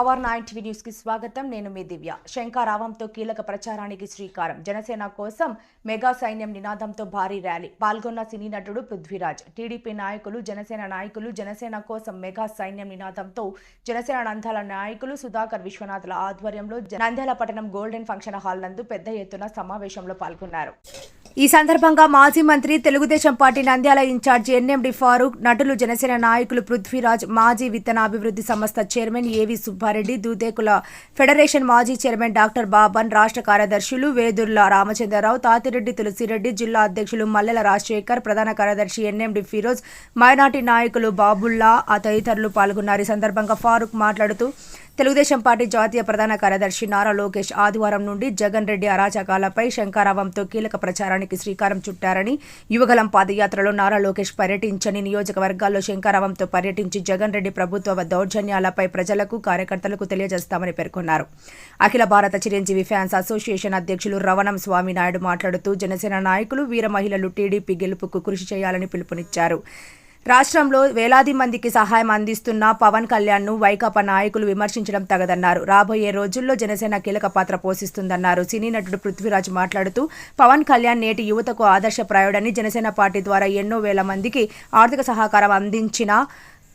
Power nine TV న్యూస్కి స్వాగతం. నేను మీ దివ్య. శంకారావంతో కీలక ప్రచారానికి శ్రీకారం. జనసేన కోసం మెగా సైన్యం నినాదంతో భారీ ర్యాలీ. పాల్గొన్న సినీ నటుడు పృథ్వీరాజ్. టీడీపీ నాయకులు జనసేన నాయకులు జనసేన కోసం మెగా సైన్యం నినాదంతో జనసేన నంద్యాల నాయకులు సుధాకర్ విశ్వనాథ్ల ఆధ్వర్యంలో నంద్యాల పట్టణం గోల్డెన్ ఫంక్షన్ హాల్ నందు పెద్ద ఎత్తున సమావేశంలో పాల్గొన్నారు. ఈ సందర్భంగా మాజీ మంత్రి Telugu Desam party Nandyal incharge NMD Farooq నటులు జనసేన నాయకులు పృథ్వీరాజ్ మాజీ విత్తనాభివృద్ధి సంస్థ chairman A V Subba Reddy Dudekula federation మాజీ చైర్మన్ డాక్టర్ బాబన్ రాష్ట్ర కార్యదర్శులు వేదుర్ల రామచంద్రరావు తాతిరెడ్డి తులసిరెడ్డి జిల్లా అధ్యక్షులు మల్లెల రాజశేఖర్ ప్రధాన కార్యదర్శి ఎన్ఎండి ఫిరోజ్ మైనార్టీ నాయకులు బాబుల్లా ఆ తదితరులు పాల్గొన్నారు. ఈ సందర్భంగా ఫారూక్ మాట్లాడుతూ తెలుగుదేశం పార్టీ జాతీయ ప్రధాన కార్యదర్శి నారా లోకేష్ ఆదివారం నుండి జగన్ రెడ్డి అరాచకాలపై శంకారావంతో కీలక ప్రచారానికి శ్రీకారం చుట్టారని యువగలం పాదయాత్రలో నారా లోకేష్ పర్యటించని నియోజకవర్గాల్లో శంకారావంతో పర్యటించి జగన్ రెడ్డి ప్రభుత్వ దౌర్జన్యాలపై ప్రజలకు కార్యకర్తలకు తెలియజేస్తామని పేర్కొన్నారు. అఖిల భారత చిరంజీవి ఫ్యాన్స్ అసోసియేషన్ అధ్యక్షులు రవణం స్వామి నాయుడు మాట్లాడుతూ జనసేన నాయకులు వీర మహిళలు టీడీపీ గెలుపుకు కృషి చేయాలని పిలుపునిచ్చారు. రాష్ట్రంలో వేలాది మందికి సహాయం అందిస్తున్న పవన్ కళ్యాణ్ను వైకాపా నాయకులు విమర్శించడం తగదన్నారు. రాబోయే రోజుల్లో జనసేన కీలక పాత్ర పోషిస్తుందన్నారు. సినీ నటుడు పృథ్వీరాజ్ మాట్లాడుతూ పవన్ కళ్యాణ్ నేటి యువతకు ఆదర్శప్రాయుడని జనసేన పార్టీ ద్వారా ఎన్నో వేల మందికి ఆర్థిక సహకారం అందించిన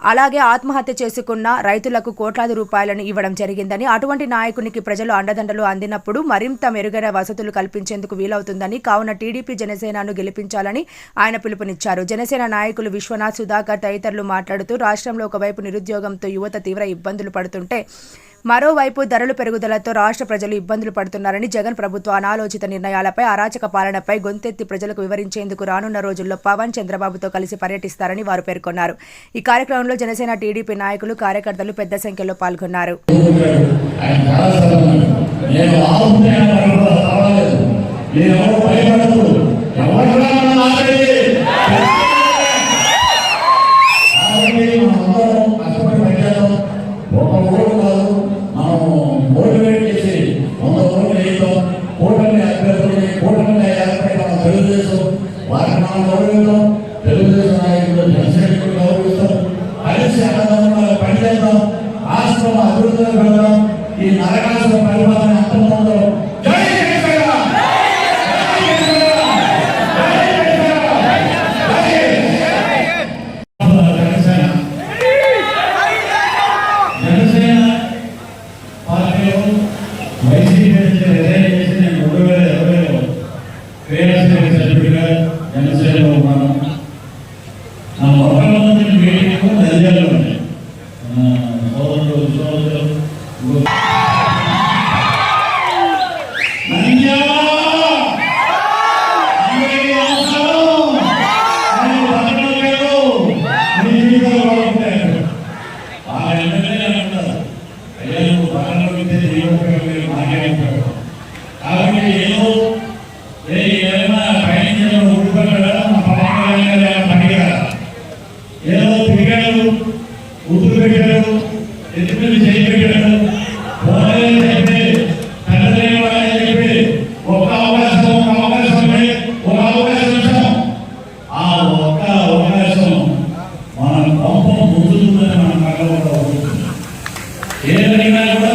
అలాగే ఆత్మహత్య చేసుకున్న రైతులకు కోట్లాది రూపాయలను ఇవ్వడం జరిగిందని అటువంటి నాయకునికి ప్రజలు అండదండలు అందినప్పుడు మరింత మెరుగైన వసతులు కల్పించేందుకు వీలవుతుందని కావున టీడీపీ జనసేనను గెలిపించాలని ఆయన పిలుపునిచ్చారు. జనసేన నాయకులు విశ్వనాథ్ సుధాకర్ తదితరులు మాట్లాడుతూ రాష్ట్రంలో ఒకవైపు నిరుద్యోగంతో యువత తీవ్ర ఇబ్బందులు పడుతుంటే మరోవైపు ధరలు పెరుగుదలతో రాష్ట్ర ప్రజలు ఇబ్బందులు పడుతున్నారని జగన్ ప్రభుత్వ అనాలోచిత నిర్ణయాలపై అరాచక పాలనపై గొంతెత్తి ప్రజలకు వివరించేందుకు రానున్న రోజుల్లో పవన్ చంద్రబాబుతో కలిసి పర్యటిస్తారని వారు పేర్కొన్నారు. ఈ కార్యక్రమంలో జనసేన టీడీపీ నాయకులు కార్యకర్తలు పెద్ద సంఖ్యలో పాల్గొన్నారు. నేను మనం గౌరవిద్దాం తెలుగుదేశం నాయకులు జనసేనకులు గౌరవిస్తాం కలిసి అన్నదమ్ములుగా పనిచేద్దాం. రాష్ట్రం అభివృద్ధిలో పెడదాం. ఈ నరకాసుల పరిపాలన అంతమంలో జై మనం కళ్ళలో అవుతుంది ఏదైనా కూడా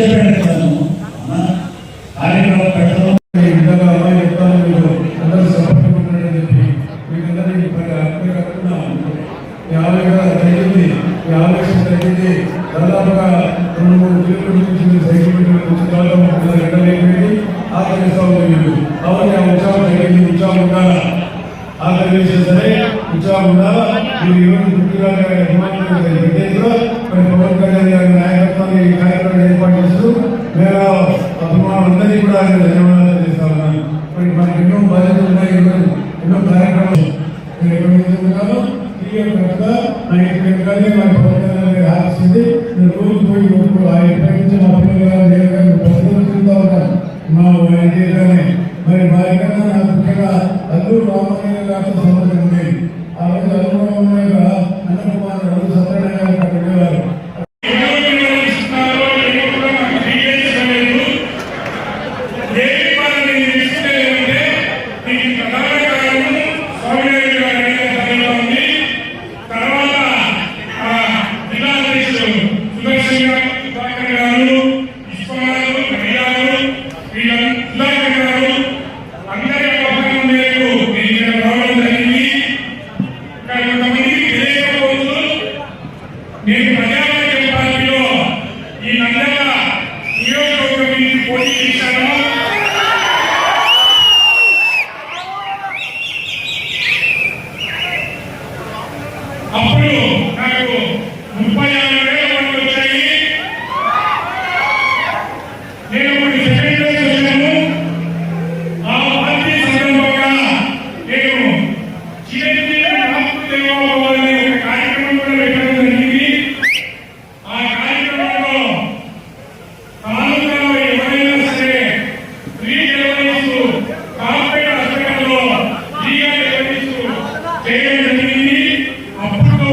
ఏ చెప్పాడు కదా కార్యక్రమం పెట్టడం అందరి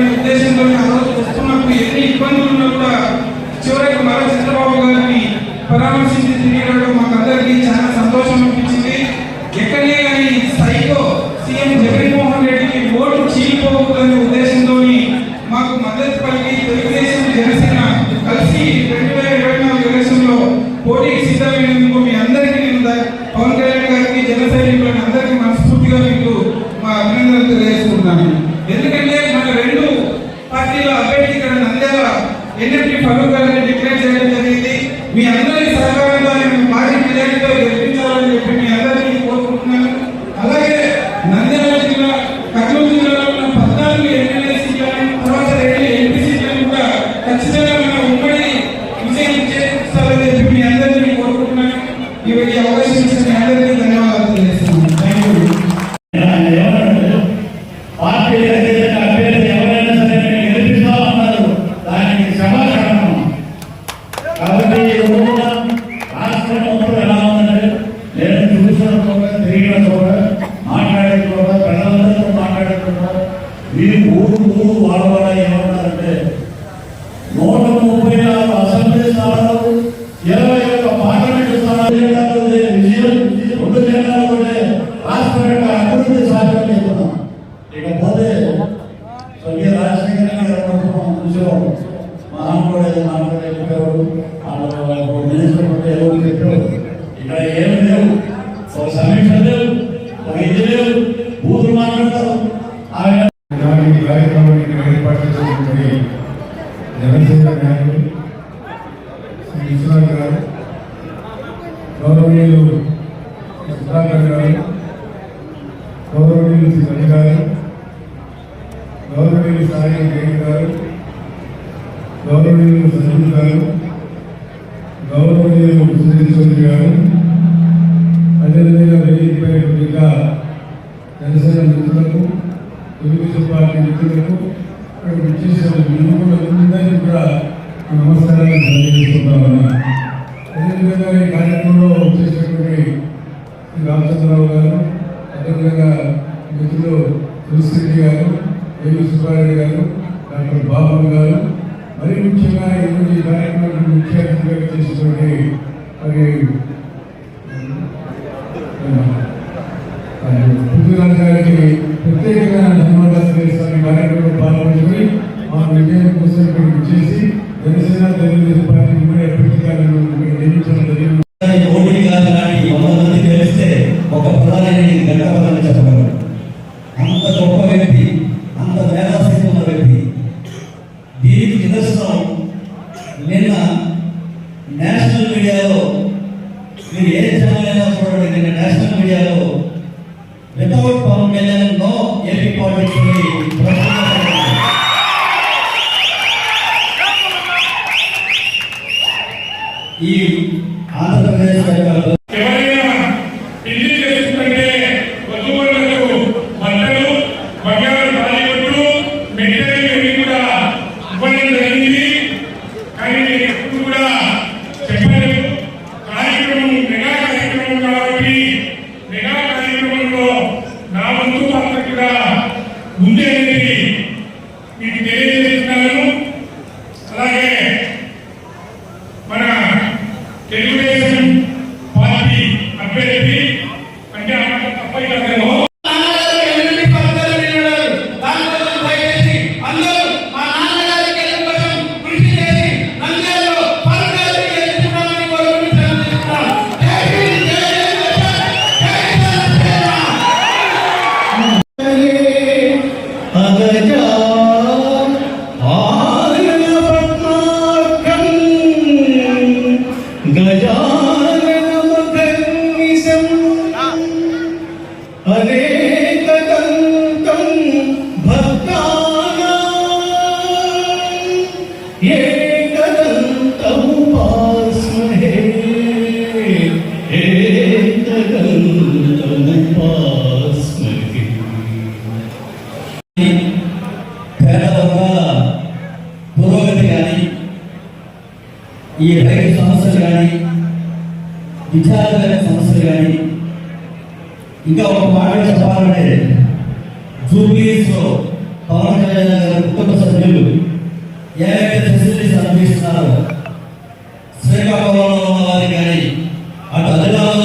చేయాలనే ఉద్దేశంతో ఆ రోజు వస్తున్నప్పుడు ఎన్ని ఇబ్బందులు ఉన్నా కూడా చివరికి మరో చంద్రబాబు గారిని పరామర్శించి తిరిగి మాకు అందరికీ చాలా సంతోషం అనిపించింది. ఎక్కడే అని స్థాయిలో సీఎం జగన్మోహన్ రెడ్డికి ఓటు చీలిపోకూడదనే ఉద్దేశంతో మాకు మద్దతు పలికి తెలుగుదేశం జనసేన కలిసి రెండు వేల ఇరవై నాలుగు ఎలక్షన్లో పోటీకి సిద్ధమైనందుకు మీ అందరికీ నేను పవన్ కళ్యాణ్ గారికి జన సైనికులను Give me the లేదు బూతులు మాట్లాడతారు జనసేన మిత్రులకు తెలుగుదేశం పార్టీ మిత్రులకు అక్కడ విచ్చేసిన మిత్రులందరికీ కూడా నమస్కారాలు తెలియజేస్తున్నామని అదేవిధంగా ఈ కార్యక్రమంలో వచ్చేసినటువంటి శ్రీ రామచంద్రరావు గారు అదేవిధంగా మిత్రులు తులసిరెడ్డి గారు ఏవి సుబ్బారెడ్డి గారు డాక్టర్ బాబు గారు మరి ముఖ్యంగా ఈరోజు ఈ కార్యక్రమానికి ముఖ్య అతిథిగా చేసినటువంటి మరి పృథ్వీరాజ్ గారికి ప్రత్యేకంగా ధన్యవాదాలు తెలియజేస్తాను ఈ కార్యక్రమంలో పాల్గొని మా విజయం కోసం ఇక్కడికి చేసి జనసేన తెలుగుదేశం పార్టీ ఉమ్మడి అభ్యర్థిగా నియమించడం జరిగింది. చెప్పగలరు అంత గొప్ప వ్యక్తి అంత మేధాశక్తి ఉన్న వ్యక్తి. దీనికి నిదర్శనం నిన్న నేషనల్ మీడియాలో మీరు ఏ ఛానల్ అయినా చూడండి నిన్న నేషనల్ మీడియాలో without Pawan Kalyan no AP politics అని ప్రశ్న ఈ ఆంధ్రప్రదేశ్ సర్కారు ఎవరైనా పెళ్ళి చేసుకుంటే వధువులకు బట్టలు బంగారు తాళిబొట్టు మెట్టెలు ఇవి కూడా ఇవ్వడం జరిగింది కానీ నేను ఎప్పుడు కూడా చెప్పలేదు కార్యక్రమం మెగా కార్యక్రమం కాబట్టి మెగా కార్యక్రమంలో నా వంతు పాత్ర కూడా ఉంది అనేది మీకు తెలియజేస్తున్నాను అలాగే మన తెలుగుదేశం పార్టీ ఈ రైతు సమస్యలు కానీ విద్యార్థుల సమస్యలు కానీ ఇంకా ఒక మాట చెప్పాలంటే జూబ్లీస్లో పవన్ కళ్యాణ్ గారి కుటుంబ సభ్యులు ఏవైతే ఫెసిలిటీస్ అందిస్తున్నారో శ్రీకాకుళంలో ఉన్న వారికి కానీ అటు అదిలాబాద్లో